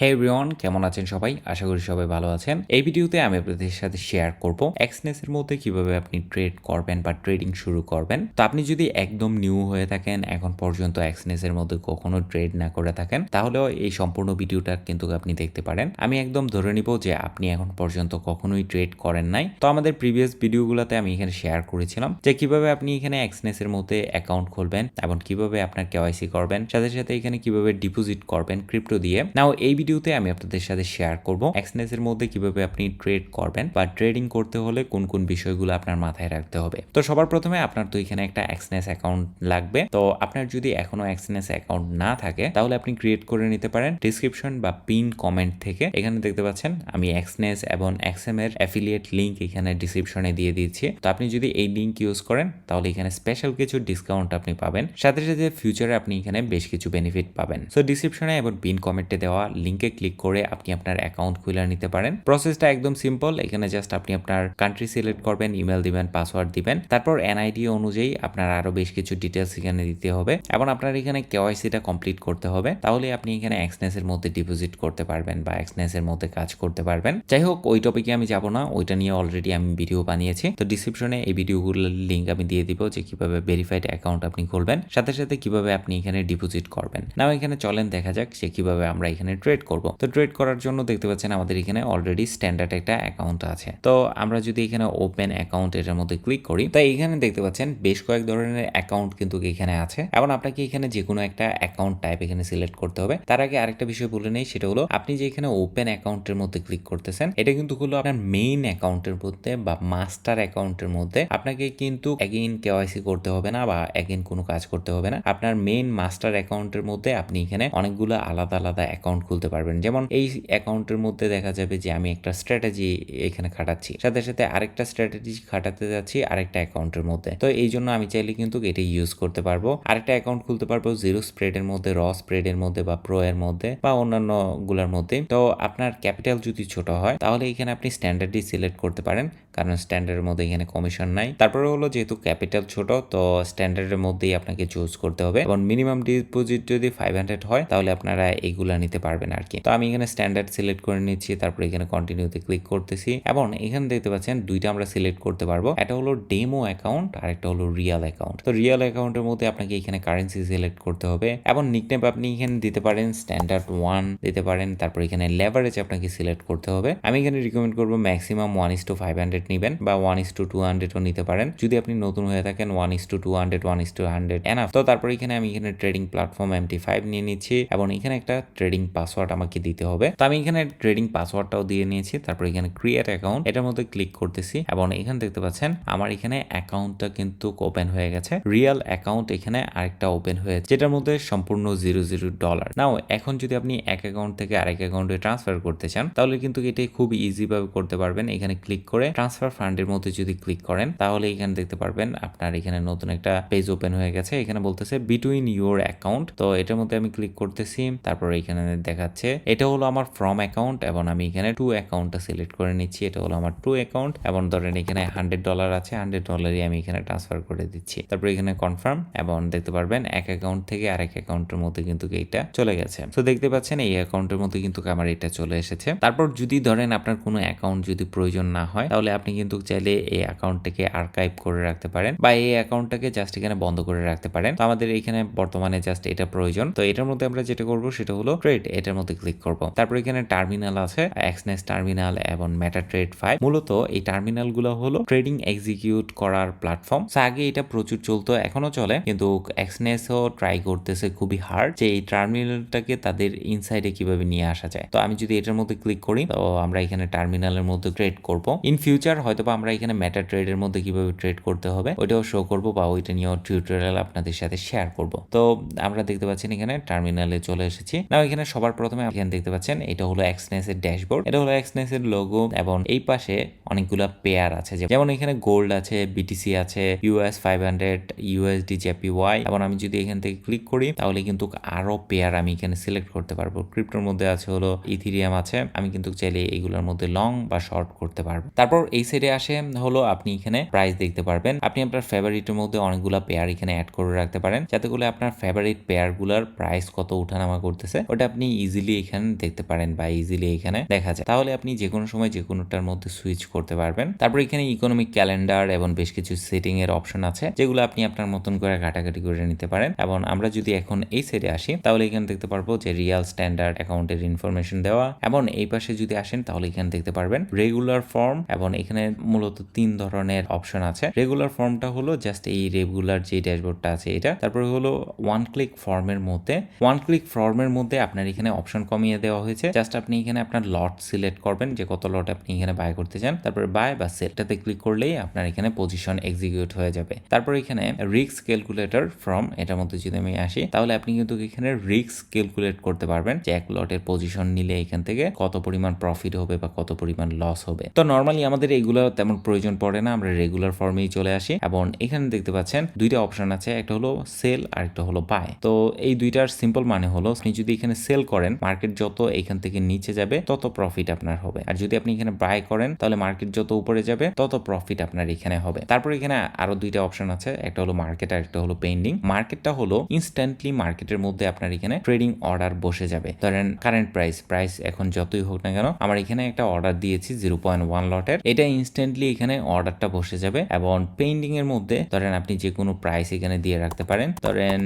হে everyone কেমন আছেন সবাই? আশা করি সবাই ভালো আছেন। এই ভিডিওতে আমি আপনাদের সাথে শেয়ার করব এক্সনেস এর মধ্যে কীভাবে আপনি ট্রেড করবেন বা ট্রেডিং শুরু করবেন। তো আপনি যদি একদম নিউ হয়ে থাকেন, এখন পর্যন্ত এক্সনেস এর মধ্যে কখনো ট্রেড না করে থাকেন, তাহলেও এই সম্পূর্ণ ভিডিওটা কিন্তু আপনি দেখতে পারেন। আমি একদম ধরে নিব যে আপনি এখন পর্যন্ত কখনোই ট্রেড করেন নাই। তো আমাদের প্রিভিয়াস ভিডিওগুলোতে আমি এখানে শেয়ার করেছিলাম যে কীভাবে আপনি এখানে এক্সনেস এর মধ্যে অ্যাকাউন্ট খুলবেন এবং কীভাবে আপনার কেওয়াইসি করবেন, সাথে সাথে এখানে কীভাবে ডিপোজিট করবেন ক্রিপ্টো দিয়ে। নাও এই ভিডিওতে আমি আপনাদের সাথে শেয়ার করব এক্সনেস এর মধ্যে কীভাবে আপনি ট্রেড করবেন বা ট্রেডিং করতে হলে কোন কোন বিষয়গুলো আপনার মাথায় রাখতে হবে। তো সবার প্রথমে আপনার তো এখানে একটা এক্সনেস অ্যাকাউন্ট লাগবে। তো আপনার যদি এখনও এক্সনেস অ্যাকাউন্ট না থাকে, তাহলে আপনি ক্রিয়েট করে নিতে পারেন। ডিসক্রিপশন বা পিন কমেন্ট থেকে এখানে দেখতে পাচ্ছেন, আমি এক্সনেস এবং এক্সএম এর অ্যাফিলিয়েট লিঙ্ক এখানে ডিসক্রিপশনে দিয়ে দিচ্ছি। তো আপনি যদি এই লিঙ্ক ইউজ করেন, তাহলে এখানে স্পেশাল কিছু ডিসকাউন্ট আপনি পাবেন। সাথে সাথে ফিউচারে আপনি এখানে বেশ কিছু বেনিফিট পাবেন। সো ডিসক্রিপশনে এবং পিন কমেন্টে দেওয়া লিঙ্কে ক্লিক করে আপনি আপনার অ্যাকাউন্ট খুলে নিতে পারেন। প্রসেসটা একদম সিম্পল এখানে জাস্ট আপনি আপনার কান্ট্রি সিলেক্ট করবেন ইমেল দিবেন পাসওয়ার্ড দিবেন, তারপর এনআইডি অনুযায়ী আপনার আরও বেশ কিছু ডিটেলস এখানে দিতে হবে। এবং আপনার এখানে কেওয়াইসিটা কমপ্লিট করতে হবে, তাহলে আপনি এখানে এক্সনেস এর মধ্যে ডিপোজিট করতে পারবেন বা এক্সনেস এর মধ্যে কাজ করতে পারবেন। যাই হোক, ওই টপিকে আমি যাব না, ওইটা নিয়ে অলরেডি আমি ভিডিও বানিয়েছি। তো ডিসক্রিপশনে এই ভিডিওগুলোর লিঙ্ক আমি দিয়ে দিব যে কীভাবে ভেরিফাইড অ্যাকাউন্ট আপনি খুলবেন, সাথে সাথে কীভাবে আপনি এখানে ডিপোজিট করবেন। নাও এখানে চলেন, দেখা যাক যে কীভাবে আমরা এখানে ট্রেড করব। তো ট্রেড করার জন্য দেখতে পাচ্ছেন আমাদের এখানে অলরেডি স্ট্যান্ডার্ড একটা অ্যাকাউন্ট আছে। তো আমরা যদি এখানে ওপেন অ্যাকাউন্ট এটার মধ্যে ক্লিক করি, তাই এখানে দেখতে পাচ্ছেন বেশ কয়েক ধরনের অ্যাকাউন্ট কিন্তু এখানে আছে। এবং আপনাকে এখানে যে কোনো একটা অ্যাকাউন্ট টাইপ এখানে সিলেক্ট করতে হবে। তার আগে আরেকটা বিষয় বলে নেই, সেটা হলো আপনি যে এখানে ওপেন অ্যাকাউন্টের মধ্যে ক্লিক করতেছেন, এটা কিন্তু হলো আপনার মেইন অ্যাকাউন্টের মধ্যে বা মাস্টার অ্যাকাউন্টের মধ্যে। আপনাকে কিন্তু এগেইন কেওয়াইসি করতে হবে না বা এগেইন কোনো কাজ করতে হবে না। আপনার মেইন মাস্টার অ্যাকাউন্টের মধ্যে আপনি এখানে অনেকগুলো আলাদা আলাদা অ্যাকাউন্ট খুলতে পারবেন। যেমন এই অ্যাকাউন্টের মধ্যে দেখা যাবে যে আমি একটা স্ট্র্যাটেজি এখানে খাটাচ্ছি। সাথে সাথে আরেকটা স্ট্র্যাটেজি খাটাতে যাচ্ছি আরেকটা অ্যাকাউন্টের মধ্যে। তো এই জন্য আমি চাইলে কিন্তু এটা ইউজ করতে পারব। আরেকটা অ্যাকাউন্ট খুলতে পারব জিরো স্প্রেডের মধ্যে, র স্প্রেডের মধ্যে বা প্রো এর মধ্যে বা অন্যান্যগুলার মধ্যে। তো আপনার ক্যাপিটাল যদি ছোট হয়, তাহলে এখানে আপনি স্ট্যান্ডার্ডই সিলেক্ট করতে পারেন। কারণ স্ট্যান্ডার্ডের মধ্যে এখানে কমিশন নাই। তারপরে হলো যেহেতু ক্যাপিটাল ছোট, তো স্ট্যান্ডার্ডের মধ্যেই আপনাকে চুজ করতে হবে। এবং মিনিমাম ডিপোজিট যদি ফাইভ হান্ড্রেড হয়, তাহলে আপনারা এইগুলা নিতে পারবেন আর কি তো আমি এখানে স্ট্যান্ডার্ড সিলেক্ট করে নিচ্ছি, তারপরে এখানে কন্টিনিউতে ক্লিক করতেছি। এবং এখানে দেখতে পাচ্ছেন দুইটা আমরা সিলেক্ট করতে পারব। একটা হলো ডেমো অ্যাকাউন্ট আর একটা হলো রিয়াল অ্যাকাউন্ট তো রিয়াল অ্যাকাউন্টের মধ্যে আপনাকে এখানে কারেন্সি সিলেক্ট করতে হবে। এবং নিকনেম আপনি এখানে দিতে পারেন স্ট্যান্ডার্ড ওয়ান দিতে পারেন। তারপর এখানে লেভারেজ আপনাকে সিলেক্ট করতে হবে। আমি এখানে রিকমেন্ড করব maximum one is to five hundred নেবেন বা ওয়ান ইস টু টু হান্ড্রেডও নিতে পারেন। যদি আপনি নতুন হয়ে থাকেন one is to two hundred one is two hundred enough তো তারপর এখানে আমি এখানে ট্রেডিং প্ল্যাটফর্ম এমটি ফাইভ নিয়ে নিচ্ছি এবং এখানে একটা ট্রেডিং পাসওয়ার্ড আমাকে দিতে হবে। তো আমি এখানে ট্রেডিং পাসওয়ার্ডটাও দিয়ে নিয়েছি, তারপর এখানে ক্রিয়েট অ্যাকাউন্ট এটার মধ্যে ক্লিক করতেছি এবং এখানে দেখতে পাচ্ছেন, আমার এখানে অ্যাকাউন্টটা কিন্তু ওপেন হয়ে গেছে। রিয়েল অ্যাকাউন্ট এখানে আরেকটা ওপেন হয়েছে, যেটার মধ্যে সম্পূর্ণ জিরো জিরো ডলার নাও এখন যদি আপনি এক অ্যাকাউন্ট থেকে আরেক অ্যাকাউন্টে ট্রান্সফার করতে চান, তাহলে কিন্তু এটাই খুব ইজি ভাবে করতে পারবেন। এখানে ক্লিক করে ট্রান্সফার ফান্ডের মধ্যে যদি ক্লিক করেন, তাহলে এখানে দেখতে পারবেন আপনার এখানে নতুন একটা পেজ ওপেন হয়ে গেছে। এখানে বলতেছে বিটুইন ইউর অ্যাকাউন্ট তো এটার মধ্যে আমি ক্লিক করতেছি, তারপর এখানে দেখাচ্ছে, এটা হলো আমার ফ্রম অ্যাকাউন্ট এবং আমি এখানে টু অ্যাকাউন্টটা সিলেক্ট করে নিচ্ছি। এটা হলো আমার টু অ্যাকাউন্ট এবং ধরেন এখানে হান্ড্রেড ডলার আছে হান্ড্রেড ডলারই আমি এখানে ট্রান্সফার করে দিচ্ছি। তারপর এখানে কনফার্ম এবং দেখতে পারবেন এক অ্যাকাউন্ট থেকে আরেক অ্যাকাউন্টের মধ্যে কিন্তু এইটা চলে গেছে। তো দেখতে পাচ্ছেন, এই অ্যাকাউন্টের মধ্যে কিন্তু আমার এটা চলে এসেছে। তারপর যদি ধরেন আপনার কোনো অ্যাকাউন্ট যদি প্রয়োজন না হয়, তাহলে আপনি কিন্তু চাইলে এই অ্যাকাউন্টটাকে আর্কাইভ করে রাখতে পারেন বা এই অ্যাকাউন্টটাকে জাস্ট এখানে বন্ধ করে রাখতে পারেন। তো আমাদের এখানে বর্তমানে জাস্ট এটা প্রয়োজন। তো এটার মধ্যে আমরা যেটা করব সেটা হলো ট্রেড এটার মধ্যে ক্লিক করব। তারপর এখানে টার্মিনাল আছে এক্সনেস টার্মিনাল এবং মেটা ট্রেড ফাইভ মূলত এই টার্মিনালগুলো হলো ট্রেডিং এক্সিকিউট করার প্ল্যাটফর্ম আগে এটা প্রচুর চলতো এখনও চলে। কিন্তু এক্সনেসও ট্রাই করতেছে খুবই হার্ড যে এই টার্মিনালটাকে তাদের ইনসাইডে কীভাবে নিয়ে আসা যায়। তো আমি যদি এটার মধ্যে ক্লিক করি, তো আমরা এখানে টার্মিনালের মধ্যে ট্রেড করব। ইন ফিউচার হয়তো বা আমরা এখানে মেটা ট্রেডের মধ্যে কীভাবে ট্রেড করতে হবে, ওইটাও শো করব বা ওইটা নিয়েও টিউটোরিয়াল আপনাদের সাথে শেয়ার করব। তো আমরা দেখতে পাচ্ছেন এখানে টার্মিনালে চলে এসেছি। না এখানে সবার প্রথমে এখানে দেখতে পাচ্ছেন, এটা হলো এক্সনেস এর ড্যাশবোর্ড এটা হলো এক্সনেস এর লোগো এবং এই পাশে অনেকগুলো পেয়ার আছে, যেমন এখানে গোল্ড আছে বিটিসি আছে US five hundred USD JP Y এবং আমি যদি এখান থেকে ক্লিক করি, তাহলে কিন্তু আরও পেয়ার আমি এখানে সিলেক্ট করতে পারব। ক্রিপ্টোর মধ্যে আছে হলো ইথিরিয়াম আছে, আমি কিন্তু চাইলে এগুলোর মধ্যে লং বা শর্ট করতে পারব। তারপর এই সাইডে আসে হলো আপনি এখানে প্রাইস দেখতে পারবেন। আপনি আপনার ফেভারিটের মধ্যে অনেকগুলো পেয়ার এখানে অ্যাড করে রাখতে পারেন। যাতে করে আপনার ফেভারিট পেয়ারগুলোর প্রাইস কত উঠানামা করতেছে, ওটা আপনি ইজিলি এখানে দেখতে পারেন বা ইজিলি এখানে দেখা যায়। তাহলে আপনি যে কোনো সময় যে কোনোটার মধ্যে সুইচ করতে পারবেন। তারপর এখানে ইকোনমিক ক্যালেন্ডার এবং বেশ কিছু সেটিং এর অপশন আছে, যেগুলো আপনি আপনার মতন করে ঘাটাঘাটি করে নিতে পারেন। এবং আমরা যদি এখন এই সাইডে আসি, তাহলে এখানে দেখতে পারব যে রিয়াল স্ট্যান্ডার্ড অ্যাকাউন্টের ইনফরমেশন দেওয়া। এবং এই পাশে যদি আসেন, তাহলে এখানে দেখতে পারবেন রেগুলার ফর্ম এবং এখানে মূলত তিন ধরনের অপশন আছে। রেগুলার ফর্মটা হলো জাস্ট এই রেগুলার যে ড্যাশবোর্ডটা আছে এটা। তারপরে হলো ওয়ান ক্লিক ফর্মের মধ্যে। ওয়ান ক্লিক ফর্মের মধ্যে আপনার এখানে অপশন কমিয়ে দেওয়া হয়েছে। জাস্ট আপনি এখানে আপনার লট সিলেক্ট করবেন, যে কত লট আপনি এখানে বাই করতে চান। তারপর বাই বা সেলটাতে ক্লিক করলেই আপনার এখানে পজিশন এক্সিকিউট হয়ে যাবে। তারপর এখানে রিক্স ক্যালকুলেটর ফর্ম এটার মধ্যে যদি আমি আসি, তাহলে আপনি কিন্তু এখানে রিক্স ক্যালকুলেট করতে পারবেন যে এক লটের পজিশন নিলে এখান থেকে কত পরিমাণ প্রফিট হবে বা কত পরিমাণ লস হবে। তো নর্মালি আমাদের এগুলো তেমন প্রয়োজন পড়ে না, আমরা রেগুলার ফর্মেই চলে আসি। এবং এখানে দেখতে পাচ্ছেন দুইটা অপশন আছে, একটা হলো সেল আর একটা হলো বাই তো এই দুইটার সিম্পল মানে হলো, আপনি যদি এখানে সেল করেন মার্কেট যত এখান থেকে নিচে যাবে, তত প্রফিট আপনার হবে। আর যদি আপনি এখানে বাই করেন, তাহলে মার্কেট যত উপরে যাবে, তত প্রফিট আপনার এখানে হবে। তারপর এখানে আরও দুইটা অপশন আছে, একটা হলো মার্কেট আর একটা হলো পেন্ডিং মার্কেটটা হলো ইনস্ট্যান্টলি মার্কেটের মধ্যে আপনার এখানে ট্রেডিং অর্ডার বসে যাবে। ধরেন কারেন্ট প্রাইস প্রাইস এখন যতই হোক না কেন, আমার এখানে একটা অর্ডার দিয়েছি জিরো পয়েন্ট ওয়ান লটের এটা ইনস্ট্যান্টলি এখানে অর্ডারটা বসে যাবে এবং পেন্ডিং এর মধ্যে ধরেন আপনি যে কোনো প্রাইস এখানে দিয়ে রাখতে পারেন। ধরেন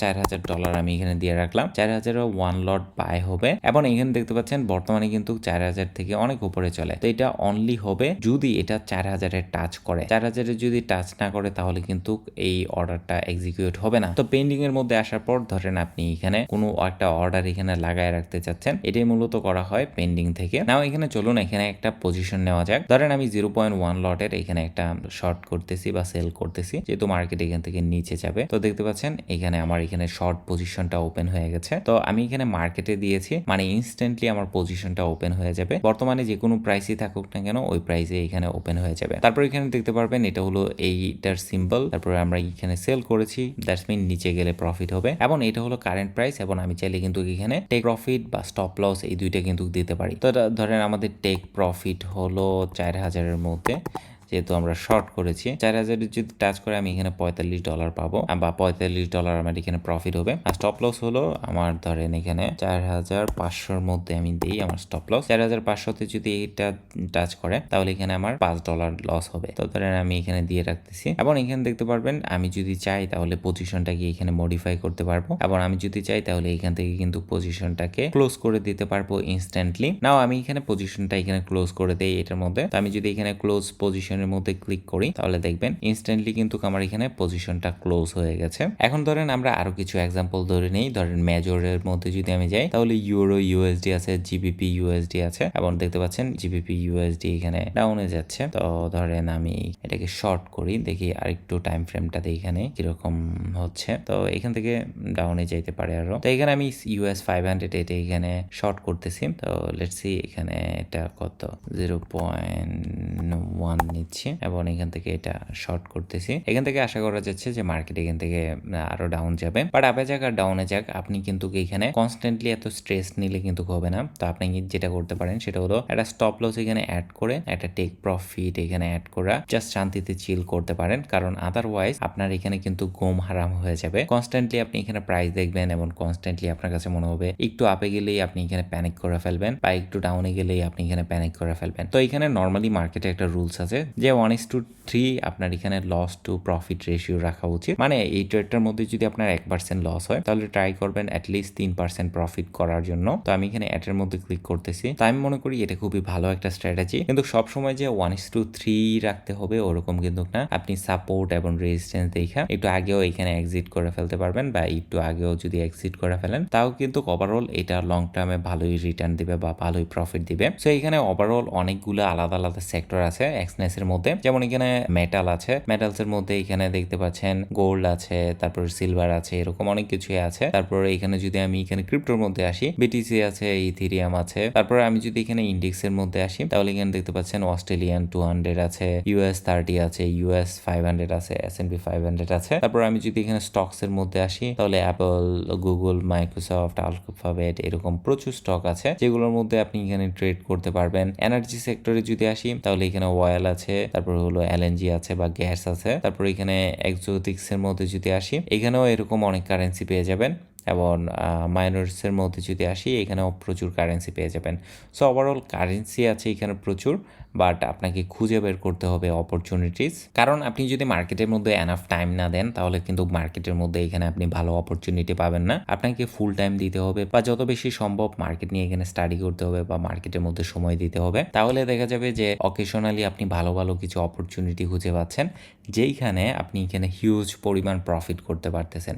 চার হাজার ডলার আমি এখানে দিয়ে রাখলাম। চার হাজার ওয়ান লট বাই হবে এবং এখানে দেখতে পাচ্ছেন বর্তমানে কিন্তু চার হাজার থেকে অনেক উপরে চলে। তো এটা অনলি হবে যদি এটা চার হাজারের টাচ করে। চার হাজারের যদি টাচ না করে তাহলে কিন্তু এই অর্ডারটা এক্সিকিউট হবে না। তো পেন্ডিং এর মধ্যে আসার পর ধরেন আপনি এখানে কোনো একটা অর্ডার এখানে লাগায় রাখতে চাচ্ছেন। এটাই মূলত করা হয় পেন্ডিং থেকে। নাও এখানে চলুন, এখানে একটা পজিশন নেওয়া যাক। ধরেন আমি জিরো পয়েন্ট ওয়ান লটের এখানে একটা শর্ট করতেছি বা সেল করতেছি, যেহেতু মার্কেট এখান থেকে নিচে যাবে। তো দেখতে পাচ্ছেন, এখানে আমার এখানে শর্ট পজিশনটা ওপেন হয়ে গেছে। তো আমি এখানে মার্কেটে দিয়েছি মানে ইনস্ট্যান্টলি আমার পজিশনটা ওপেন হয়ে যাবে। বর্তমানে যে কোনো প্রাইসই থাকুক না কেন, ওই প্রাইসে এখানে ওপেন হয়ে যাবে। তারপর এখানে দেখতে পারবেন, এটা হলো এইটার সিম্বল তারপরে আমরা এখানে সেল করেছি দ্যাটস মিন নিচে গেলে প্রফিট হবে। এবং এটা হলো কারেন্ট প্রাইস এবং আমি চাইলে কিন্তু এখানে টেক প্রফিট বা স্টপ লস এই দুইটা কিন্তু দিতে পারি। তো ধরেন আমাদের টেক প্রফিট হলো চার হাজারের মধ্যে যেহেতু আমরা শর্ট করেছি, চার হাজারের যদি টাচ করে আমি এখানে পঁয়তাল্লিশ ডলার পাবো বা পঁয়তাল্লিশ ডলার আমার এখানে প্রফিট হবে। আর স্টপ লস হলো আমার ধরেন এখানে চার হাজার পাঁচশোর মধ্যে আমি দিই আমার স্টপ লস চার হাজার পাঁচশোতে যদি এটা টাচ করে, তাহলে এখানে আমার পাঁচ ডলার লস হবে। তো ধরেন আমি এখানে দিয়ে রাখতেছি। এবং এখানে দেখতে পারবেন, আমি যদি চাই তাহলে পজিশনটাকে এখানে মডিফাই করতে পারব। এবং আমি যদি চাই তাহলে এখান থেকে কিন্তু পজিশনটাকে ক্লোজ করে দিতে পারব ইনস্ট্যান্টলি নাও আমি এখানে পজিশনটা এখানে ক্লোজ করে দেই এটার মধ্যে। তো আমি যদি এখানে ক্লোজ পজিশনের মধ্যে ক্লিক করি, তাহলে দেখবেন ইনস্ট্যান্টলি কিন্তু আমার এখানে পজিশনটা ক্লোজ হয়ে গেছে। এখন ধরেন আমরা আরও কিছু এক্সাম্পল ধরে নেই, ধরেন মেজরের মধ্যে যদি আমি যাই, তাহলে ইউরো ইউএসডি আছে জিবিপি ইউএসডি আছে, এবং দেখতে পাচ্ছেন জিবিপি ইউএসডি এখানে ডাউনে যাচ্ছে। তো ধরেন আমি এটাকে শর্ট করি, দেখি আরেকটু টাইম ফ্রেমটা এখানে কীরকম হচ্ছে। তো এখান থেকে ডাউনে যাইতে পারে আরও। তো এখানে আমি ইউএস ফাইভ হান্ড্রেড এটা এখানে শর্ট করতেছি। তো লেটস এখানে এটা কত? জিরো পয়েন্ট ওয়ান নিচ্ছি এবং এখান থেকে এটা শর্ট করতেছি। এখান থেকে আশা করা যাচ্ছে যে মার্কেট এখান থেকে আরও ডাউন যাবে। বাট আপে যাক আর ডাউনে যাক, আপনি কিন্তু এখানে কনস্ট্যান্টলি এত স্ট্রেস নিলে কিন্তু হবে না। তো আপনি যেটা করতে পারেন সেটা হলো একটা স্টপ লস এখানে অ্যাড করে, একটা টেক প্রফিট এখানে অ্যাড করা। জাস্ট শান্তিতে চিল করতে পারেন। কারণ আদারওয়াইজ আপনার এখানে কিন্তু গোম হারাম হয়ে যাবে। কনস্ট্যান্টলি আপনি এখানে প্রাইস দেখবেন এবং কনস্ট্যান্টলি আপনার কাছে মনে হবে, একটু আপে গেলেই আপনি এখানে প্যানিক করে ফেলবেন, বা একটু ডাউনে গেলেই আপনি এখানে প্যানিক করে ফেলবেন। তো এখানে নর্মালি মার্কেটে একটা রুলস আছে যে ওয়ান ইস টু থ্রি আপনার এখানে লস টু প্রফিট রেশিও রাখা উচিত। মানে এই ট্রেডটার মধ্যে যদি আপনার এক পার্সেন্ট লস হয়, তাহলে ট্রাই করবেন অ্যাটলিস্ট তিন পার্সেন্ট প্রফিট করার জন্য। তো আমি এখানে অ্যাটের মধ্যে ক্লিক করতেছি। তো আমি মনে করি এটা খুবই ভালো একটা স্ট্র্যাটেজি কিন্তু সবসময় যে ওয়ান ইস টু থ্রি রাখতে হবে, ওরকম কিন্তু না। আপনি সাপোর্ট এবং রেজিস্ট্যান্স দেখা একটু আগেও এখানে এক্সিট করে ফেলতে পারবেন বা একটু আগেও যদি এক্সিট করে ফেলেন, তাও কিন্তু ওভারঅল এটা লং টার্মে ভালোই রিটার্ন দিবে বা ভালোই প্রফিট দিবে। সো এখানে ওভারঅল অনেকগুলো আলাদা আলাদা সেক্টর আছে। এক্সনেসের এর মধ্যে। যেমন এখানে মেটাল আছে। মেটালস এর মধ্যে এখানে দেখতে পাচ্ছেন গোল্ড আছে, তারপর সিলভার আছে, এরকম অনেক কিছুই আছে। তারপর এখানে যদি আমি এখানে ক্রিপ্টোর মধ্যে আসি বিটিসি আছে ইথিরিয়াম আছে। তারপর আমি যদি এখানে ইন্ডেক্স এর মধ্যে আসি, তাহলে এখানে দেখতে পাচ্ছেন অস্ট্রেলিয়ান টু হান্ড্রেড আছে ইউএস থার্টি আছে ইউএস ফাইভ হান্ড্রেড আছে S N P five hundred আছে। তারপর আমি যদি এখানে স্টকস এর মধ্যে আসি, তাহলে অ্যাপল গুগল মাইক্রোসফট আলফাবেট এরকম প্রচুর স্টক আছে, যেগুলোর মধ্যে আপনি এখানে ট্রেড করতে পারবেন। এনার্জি সেক্টরে যদি আসি, তাহলে এখানে অয়েল আছে তারপর হলো এলএনজি আছে বা গ্যাস আছে, তারপর এখানে এক্সোটিক্সের মধ্যে যদি আসি, এখানেও এরকম অনেক কারেন্সি পেয়ে যাবেন। এবং মাইনরসের মধ্যে যদি আসি, এখানেও প্রচুর কারেন্সি পেয়ে যাবেন। সো ওভারঅল কারেন্সি আছে এখানে প্রচুর। বাট আপনাকে খুঁজে বের করতে হবে অপরচুনিটিস কারণ আপনি যদি মার্কেটের মধ্যে এনাফ টাইম না দেন, তাহলে কিন্তু মার্কেটের মধ্যে এখানে আপনি ভালো অপরচুনিটি পাবেন না। আপনাকে ফুল টাইম দিতে হবে বা যত বেশি সম্ভব মার্কেট নিয়ে এখানে স্টাডি করতে হবে বা মার্কেটের মধ্যে সময় দিতে হবে। তাহলে দেখা যাবে যে অকেশনালি আপনি ভালো ভালো কিছু অপরচুনিটি খুঁজে পাচ্ছেন, যেইখানে আপনি এখানে হিউজ পরিমাণ প্রফিট করতে পারতেছেন।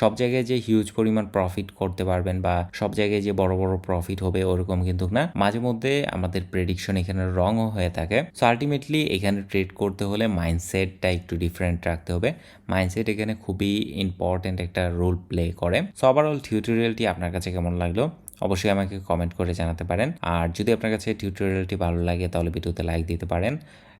সব জায়গায় যে হিউজ পরিমাণ প্রফিট করতে পারবেন বা সব জায়গায় যে বড় বড় প্রফিট হবে, ওরকম কিন্তু না। মাঝে মধ্যে আমাদের প্রেডিকশন এখানে রংও হয়ে থাকে। সো আলটিমেটলি এখানে ট্রেড করতে হলে মাইন্ডসেটটা একটু ডিফারেন্ট রাখতে হবে। মাইন্ডসেট এখানে খুবই ইম্পর্ট্যান্ট একটা রোল প্লে করে। সো ওভারঅল টিউটোরিয়ালটি আপনার কাছে কেমন লাগল? অবশ্যই আমাকে কমেন্ট করে জানাতে পারেন। আর যদি আপনার কাছে টিউটোরিয়ালটি ভালো লাগে তাহলে ভিডিওতে লাইক দিতে পারেন।